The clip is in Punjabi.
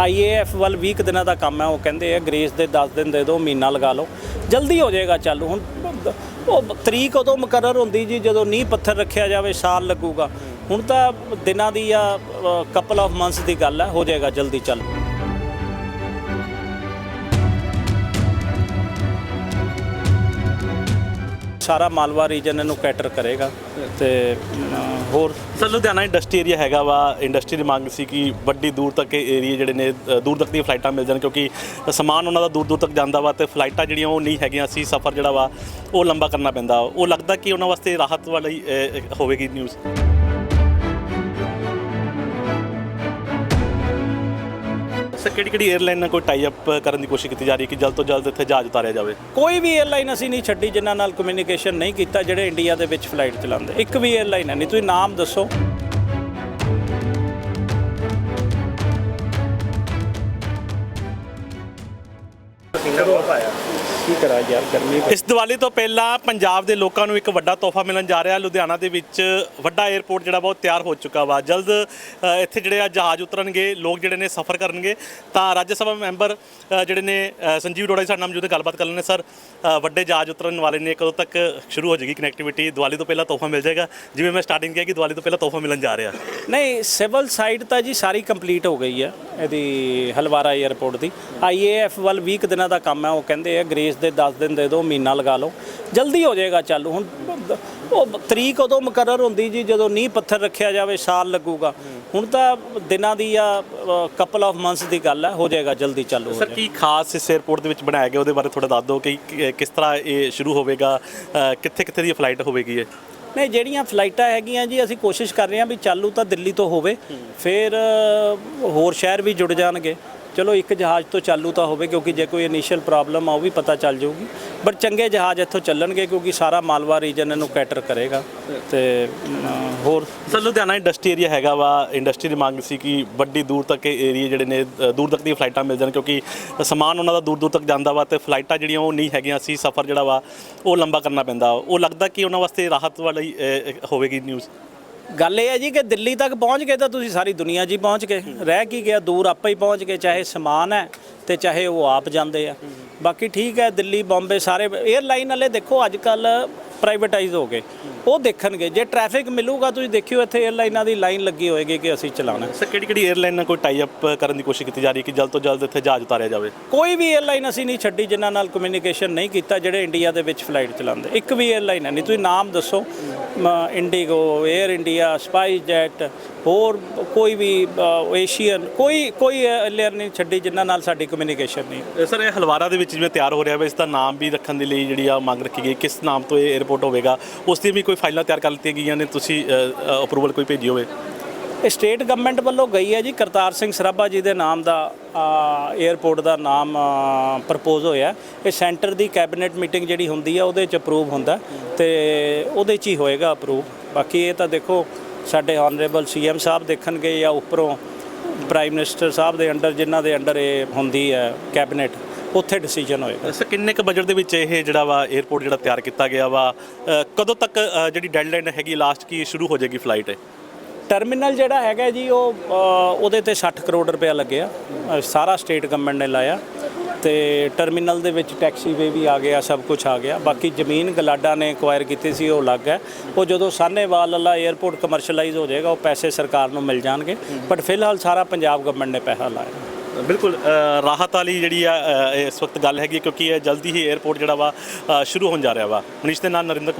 ਆਈਏਐਫ ਵੱਲ 20 ਕੁ ਦਿਨਾਂ ਦਾ ਕੰਮ ਹੈ, ਉਹ ਕਹਿੰਦੇ ਆ, ਗ੍ਰੇਸ ਦੇ 10 ਦਿਨ ਦੇ ਦਿਓ, ਮਹੀਨਾ ਲਗਾ ਲਓ। ਜਲਦੀ ਹੋ ਜਾਏਗਾ ਚਾਲੂ, ਹੁਣ ਉਹ ਤਰੀਕ ਉਦੋਂ ਮੁਕਰਰ ਹੁੰਦੀ ਜੀ, ਜਦੋਂ ਨੀਂਹ ਪੱਥਰ ਰੱਖਿਆ ਜਾਵੇ, ਸਾਲ ਲੱਗੂਗਾ। ਹੁਣ ਤਾਂ ਦਿਨਾਂ ਦੀ ਆ ਕਪਲ ਆਫ ਮੰਥਸ ਦੀ ਗੱਲ ਹੈ, ਹੋ ਜਾਏਗਾ ਜਲਦੀ ਚੱਲ। ਸਾਰਾ ਮਾਲਵਾ ਰੀਜਨ ਇਹਨੂੰ ਕੈਟਰ ਕਰੇਗਾ ਤੇ ਅਮ, ਹੋਰ ਸਰ ਲੁਧਿਆਣਾ ਇੰਡਸਟਰੀ ਏਰੀਆ ਹੈਗਾ ਵਾ ਇੰਡਸਟਰੀ ਦੀ ਮੰਗ ਸੀ ਕਿ ਵੱਡੀ ਦੂਰ ਤੱਕ ਇਹ ਏਰੀਆ ਜਿਹੜੇ ਨੇ ਅ, ਦੂਰ ਤੱਕ ਦੀਆਂ ਫਲਾਈਟਾਂ ਮਿਲ ਜਾਣ ਕਿਉਂਕਿ ਸਮਾਨ ਉਹਨਾਂ ਦਾ ਦੂਰ ਦੂਰ ਤੱਕ ਜਾਂਦਾ ਵਾ ਤੇ ਫਲਾਈਟਾਂ ਜਿਹੜੀਆਂ ਉਹ ਨਹੀਂ ਹੈਗੀਆਂ ਸੀ ਸਫ਼ਰ ਜਿਹੜਾ ਵਾ ਉਹ ਲੰਬਾ ਕਰਨਾ ਪੈਂਦਾ। ਉਹ ਲੱਗਦਾ ਕਿ ਉਹਨਾਂ ਵਾਸਤੇ ਰਾਹਤ ਵਾਲੀ ਅ, ਹੋਵੇਗੀ ਨਿਊਜ਼ ਕਿਹੜੀ ਕਿਹੜੀ 에ਅਰਲਾਈਨ ਨਾਲ ਕੋਈ ਟਾਈ ਅਪ ਕਰਨ ਦੀ ਕੋਸ਼ਿਸ਼ ਕੀਤੀ ਜਾ ਰਹੀ ਕਿ ਜਲਦ ਤੋਂ ਜਲਦ ਇੱਥੇ ਜਹਾਜ਼ ਉਤਾਰਿਆ ਜਾਵੇ? ਕੋਈ ਵੀ 에ਅਰਲਾਈਨ ਅਸੀਂ ਨਹੀਂ ਛੱਡੀ ਜਿਨ੍ਹਾਂ ਨਾਲ ਕਮਿਊਨੀਕੇਸ਼ਨ ਨਹੀਂ ਕੀਤਾ ਜਿਹੜੇ ਇੰਡੀਆ ਦੇ ਵਿੱਚ ਫਲਾਈਟ ਚਲਾਉਂਦੇ। ਇੱਕ ਵੀ 에ਅਰਲਾਈਨ ਨਹੀਂ। ਤੁਸੀਂ ਨਾਮ ਦੱਸੋ। ਕੀ ਕਰਾਂ ਯਾਰ ਗਰਮੀ ਇਸ ਦੀਵਾਲੀ ਤੋਂ ਪਹਿਲਾਂ ਪੰਜਾਬ ਦੇ ਲੋਕਾਂ ਨੂੰ ਇੱਕ ਵੱਡਾ ਤੋਹਫਾ ਮਿਲਣ ਜਾ ਰਿਹਾ। ਲੁਧਿਆਣਾ ਦੇ ਵਿੱਚ ਵੱਡਾ 에ਅਰਪੋਰਟ ਜਿਹੜਾ ਬਹੁਤ ਤਿਆਰ ਹੋ ਚੁੱਕਾ ਵਾ। ਜਲਦ ਅ, ਇੱਥੇ ਜਿਹੜੇ ਆ ਜਹਾਜ਼ ਉਤਰਨਗੇ ਲੋਕ ਜਿਹੜੇ ਨੇ ਸਫ਼ਰ ਕਰਨਗੇ। ਤਾਂ ਰਾਜ ਸਭਾ ਮੈਂਬਰ ਅ, ਜਿਹੜੇ ਨੇ ਅ, ਸੰਜੀਵ ਅਰੋੜਾ ਜੀ ਸਾਡੇ ਨਾਲ ਮੌਜੂਦ ਨੇ ਗੱਲਬਾਤ ਕਰ ਲੈਣੇ ਸਰ ਅ, ਵੱਡੇ ਜਹਾਜ਼ ਉਤਰਨ ਵਾਲੇ ਨੇ ਕਦੋਂ ਤੱਕ ਸ਼ੁਰੂ ਹੋ ਜਾਏਗੀ ਕਨੈਕਟੀਵਿਟੀ ਦੀਵਾਲੀ ਤੋਂ ਪਹਿਲਾਂ ਤੋਹਫਾ ਮਿਲ ਜਾਏਗਾ। ਜਿਵੇਂ ਮੈਂ ਸਟਾਰਟਿੰਗ ਕਿਹਾ ਕਿ ਦੀਵਾਲੀ ਤੋਂ ਪਹਿਲਾਂ ਤੋਹਫਾ ਮਿਲਣ ਜਾ ਰਿਹਾ। ਨਹੀਂ ਸਿਵਲ ਸਾਈਡ ਤਾਂ ਜੀ ਸਾਰੀ ਕੰਪਲੀਟ ਹੋ ਗਈ ਹੈ ਇਹਦੀ ਹਲਵਾਰਾ 에ਅਰਪੋਰਟ ਦੀ ਆਈਏਐਫ ਵੱਲ 20 ਕੁ ਦਿਨਾਂ ਦਾ ਕੰਮ ਹੈ ਉਹ ਕਹਿੰਦੇ ਆ ਗ੍ਰੇਸ ਦੇ 10 ਦਿਨ ਦੇ ਦਿਓ ਮਹੀਨਾ ਲਗਾ ਲਓ। ਜਲਦੀ ਹੋ ਜਾਏਗਾ ਚਾਲੂ ਹੁਣ ਉਹ ਤਰੀਕ ਉਦੋਂ ਮੁਕਰਰ ਹੁੰਦੀ ਜੀ ਜਦੋਂ ਨੀਂਹ ਪੱਥਰ ਰੱਖਿਆ ਜਾਵੇ ਸਾਲ ਲੱਗੂਗਾ। ਹੁਣ ਤਾਂ ਦਿਨਾਂ ਦੀ ਆ ਕਪਲ ਆਫ ਮੰਥਸ ਦੀ ਗੱਲ ਹੈ ਹੋ ਜਾਏਗਾ ਜਲਦੀ ਚਾਲੂ ਹੋ ਸਰ ਕੀ ਖਾਸ ਇਸ 에ਅਰਪੋਰਟ ਦੇ ਵਿੱਚ ਬਣਾਇਆ ਗਿਆ? ਉਹਦੇ ਬਾਰੇ ਥੋੜਾ ਦੱਸ ਦਿਓ ਕਿ- ਕਿਸ ਤਰ੍ਹਾਂ ਇਹ ਸ਼ੁਰੂ ਹੋਵੇਗਾ ਕਿੱਥੇ ਕਿੱਥੇ ਦੀ ਫਲਾਈਟ ਹੋਵੇਗੀ ਇਹ? ਨਹੀਂ ਜਿਹੜੀਆਂ ਫਲਾਈਟਾਂ ਹੈਗੀਆਂ ਜੀ ਅਸੀਂ ਕੋਸ਼ਿਸ਼ ਕਰ ਰਹੇ ਹਾਂ ਵੀ ਚਾਲੂ ਤਾਂ ਦਿੱਲੀ ਤੋਂ ਹੋਵੇ ਫਿਰ ਹੋਰ ਸ਼ਹਿਰ ਵੀ ਜੁੜ ਜਾਣਗੇ। ਚਲੋ ਇੱਕ ਜਹਾਜ਼ ਤੋਂ ਚਾਲੂ ਤਾਂ ਹੋਵੇ ਕਿਉਂਕਿ ਜੇ ਕੋਈ ਇਨੀਸ਼ੀਅਲ ਪ੍ਰੋਬਲਮ ਆ, ਉਹ ਵੀ ਪਤਾ ਚੱਲ ਜਾਊਗੀ। ਬਟ ਚੰਗੇ ਜਹਾਜ਼ ਇੱਥੋਂ ਚੱਲਣਗੇ ਕਿਉਂਕਿ ਸਾਰਾ ਮਾਲਵਾ ਰੀਜਨ ਇਹਨੂੰ ਕੈਟਰ ਕਰੇਗਾ। ਤੇ ਹੋਰ? ਸਰ ਲੁਧਿਆਣਾ ਇੰਡਸਟਰੀ ਏਰੀਆ ਹੈਗਾ ਵਾ। ਇੰਡਸਟਰੀ ਦੀ ਮੰਗ ਸੀ ਕਿ ਵੱਡੀ ਦੂਰ ਤੱਕ ਏਰੀਆ ਜਿਹੜੇ ਨੇ ਦੂਰ ਤੱਕ ਦੀਆਂ ਫਲਾਈਟਾਂ ਮਿਲ ਜਾਣ ਕਿਉਂਕਿ ਸਮਾਨ ਉਹਨਾਂ ਦਾ ਦੂਰ ਦੂਰ ਤੱਕ ਜਾਂਦਾ ਵਾ ਤੇ ਫਲਾਈਟਾਂ ਜਿਹੜੀਆਂ ਉਹ ਨਹੀਂ ਹੈਗੀਆਂ ਸੀ, ਸਫ਼ਰ ਜਿਹੜਾ ਵਾ, ਉਹ ਲੰਬਾ ਕਰਨਾ ਪੈਂਦਾ। ਉਹ ਲੱਗਦਾ ਕਿ ਉਹਨਾਂ ਵਾਸਤੇ ਰਾਹਤ ਵਾਲੀ ਹੋਵੇਗੀ ਨਿਊਜ਼ ਗੱਲ ਇਹ ਹੈ ਜੀ ਕਿ ਦਿੱਲੀ ਤੱਕ ਪਹੁੰਚ ਗਏ ਤਾਂ ਤੁਸੀਂ ਸਾਰੀ ਦੁਨੀਆ 'ਚ ਹੀ ਪਹੁੰਚ ਗਏ। ਰਹਿ ਕੀ ਗਿਆ, ਦੂਰ ਆਪੇ ਹੀ ਪਹੁੰਚ ਗਏ, ਚਾਹੇ ਸਮਾਨ ਹੈ ਤੇ ਚਾਹੇ ਉਹ ਆਪ ਜਾਂਦੇ ਆ। ਬਾਕੀ ਠੀਕ ਹੈ, ਦਿੱਲੀ, ਬੰਬੇ ਸਾਰੇ 에ਅਰਲਾਈਨ ਵਾਲੇ ਦੇਖੋ, ਅੱਜ ਕੱਲ ਪ੍ਰਾਈਵੇਟਾਈਜ਼ ਹੋ ਗਏ। ਉਹ ਦੇਖਣਗੇ। ਜੇ ਟ੍ਰੈਫਿਕ ਮਿਲੂਗਾ ਤੁਸੀਂ ਦੇਖਿਓ ਇੱਥੇ 에ਅਰਲਾਈਨਾਂ ਦੀ ਲਾਈਨ ਲੱਗੀ ਹੋਏਗੀ ਕਿ ਅਸੀਂ ਚਲਾਣਾ ਸਰ ਕਿਹੜੀ ਕਿਹੜੀ 에ਅਰਲਾਈਨ ਨਾਲ ਕੋਈ ਟਾਈ ਅਪ ਕਰਨ ਦੀ ਕੋਸ਼ਿਸ਼ ਕੀਤੀ ਜਾ ਰਹੀ ਕਿ ਜਲਦ ਤੋਂ ਜਲਦ ਇੱਥੇ ਜਹਾਜ਼ ਉਤਾਰਿਆ ਜਾਵੇ? ਕੋਈ ਵੀ 에ਅਰਲਾਈਨ ਅਸੀਂ ਨਹੀਂ ਛੱਡੀ ਜਿਨ੍ਹਾਂ ਨਾਲ ਕਮਿਊਨੀਕੇਸ਼ਨ ਨਹੀਂ ਕੀਤਾ ਜਿਹੜੇ ਇੰਡੀਆ ਦੇ ਵਿੱਚ ਫਲਾਈਟ ਚਲਾਉਂਦੇ। ਇੱਕ ਵੀ 에ਅਰਲਾਈਨ ਨਹੀਂ। ਤੁਸੀਂ ਨਾਮ ਦੱਸੋ। IndiGo Air India SpiceJet ਹੋਰ ਕੋਈ ਵੀ ਏਸ਼ੀਅਨ ਕੋਈ ਕੋਈ ਲੇਅਰ ਨਹੀਂ ਛੱਡੀ ਜਿੰਨਾ ਨਾਲ ਸਾਡੀ ਕਮਿਊਨੀਕੇਸ਼ਨ ਨਹੀਂ। ਸਰ ਇਹ ਹਲਵਾਰਾ ਦੇ ਵਿੱਚ ਜਿਵੇਂ ਤਿਆਰ ਹੋ ਰਿਹਾ ਵਾ ਇਸ ਦਾ ਨਾਮ ਵੀ ਰੱਖਣ ਦੇ ਲਈ ਜਿਹੜੀ ਆ ਮੰਗ ਰੱਖੀ ਗਈ ਕਿਸ ਨਾਮ ਤੋਂ ਇਹ 에어ਪੋਰਟ ਹੋਵੇਗਾ? ਉਸ ਦੀ ਵੀ ਕੋਈ ਫਾਈਲਾਂ ਤਿਆਰ ਕਰ ਲਿੱਤੀਆਂ ਗਈਆਂ ਨੇ ਤੁਸੀਂ ਅਪਰੂਵਲ ਕੋਈ ਭੇਜੀ ਹੋਵੇ? ਸਟੇਟ ਗਵਰਨਮੈਂਟ ਵੱਲੋਂ ਗਈ ਹੈ ਜੀ ਕਰਤਾਰ ਸਿੰਘ ਸਰਾਭਾ ਜੀ ਦੇ ਨਾਮ ਦਾ 에어ਪੋਰਟ ਦਾ ਨਾਮ ਪ੍ਰਪੋਜ਼ ਹੋਇਆ। ਇਹ ਸੈਂਟਰ ਦੀ ਕੈਬਨਿਟ ਮੀਟਿੰਗ ਜਿਹੜੀ ਹੁੰਦੀ ਹੈ ਉਹਦੇ ਚ ਅਪਰੂਵ ਹੁੰਦਾ ਤੇ ਉਹਦੇ ਚ ਹੀ ਹੋਏਗਾ ਅਪਰੂਵ ਬਾਕੀ ਇਹ ਤਾਂ ਦੇਖੋ ਸਾਡੇ ਹਾਨਰੇਬਲ ਸੀਐਮ ਸਾਹਿਬ ਦੇਖਣਗੇ ਜਾਂ ਉੱਪਰੋਂ ਪ੍ਰਾਈਮ ਮਿਨਿਸਟਰ ਸਾਹਿਬ ਦੇ ਅੰਡਰ ਜਿਨ੍ਹਾਂ ਦੇ ਅੰਡਰ ਇਹ ਹੁੰਦੀ ਹੈ ਕੈਬਨਿਟ ਉੱਥੇ ਡਿਸੀਜਨ ਹੋਏਗਾ। ਸਰ ਕਿੰਨੇ ਕ ਬਜਟ ਦੇ ਵਿੱਚ ਇਹ ਜਿਹੜਾ ਵਾ 에ਅਰਪੋਰਟ ਜਿਹੜਾ ਤਿਆਰ ਕੀਤਾ ਗਿਆ ਵਾ? ਕਦੋਂ ਤੱਕ ਜਿਹੜੀ ਡੈਡਲਾਈਨ ਹੈਗੀ ਲਾਸਟ ਕੀ ਸ਼ੁਰੂ ਹੋ ਜਾਏਗੀ ਫਲਾਈਟ ਟਰਮੀਨਲ ਜਿਹੜਾ ਹੈਗਾ ਜੀ ਉਹ ਉਹਦੇ ਤੇ 60 ਕਰੋੜ ਰੁਪਇਆ ਲੱਗਿਆ। ਸਾਰਾ ਸਟੇਟ ਗਵਰਨਮੈਂਟ ਨੇ ਲਾਇਆ। ਤੇ ਟਰਮੀਨਲ ਦੇ ਵਿੱਚ ਟੈਕਸੀ ਵੇ ਵੀ ਆ ਗਿਆ, ਸਭ ਕੁਝ ਆ ਗਿਆ। ਬਾਕੀ ਜ਼ਮੀਨ ਗਲਾਡਾ ਨੇ ਐਕਵਾਇਰ ਕੀਤੀ ਸੀ, ਉਹ ਅਲੱਗ ਹੈ। ਉਹ ਜਦੋਂ ਸਾਹਨੇਵਾਲ ਵਾਲਾ 에ਅਰਪੋਰਟ ਕਮਰਸ਼ੀਅਲਾਈਜ਼ ਹੋ ਜਾਏਗਾ, ਉਹ ਪੈਸੇ ਸਰਕਾਰ ਨੂੰ ਮਿਲ ਜਾਣਗੇ। ਬਟ ਫਿਲਹਾਲ ਸਾਰਾ ਪੰਜਾਬ ਗਵਰਨਮੈਂਟ ਨੇ ਪੈਸਾ ਲਾਇਆ। ਬਿਲਕੁਲ ਰਾਹਤ ਵਾਲੀ ਜਿਹੜੀ ਆ ਇਸ ਵਕਤ ਗੱਲ ਹੈਗੀ ਕਿਉਂਕਿ ਇਹ ਜਲਦੀ ਹੀ 에ਅਰਪੋਰਟ ਜਿਹੜਾ ਵਾ ਸ਼ੁਰੂ ਹੋਣ ਜਾ ਰਿਹਾ ਵਾ। ਮਨੀਸ਼ ਦੇ ਨਾਲ ਨਰਿੰਦਰ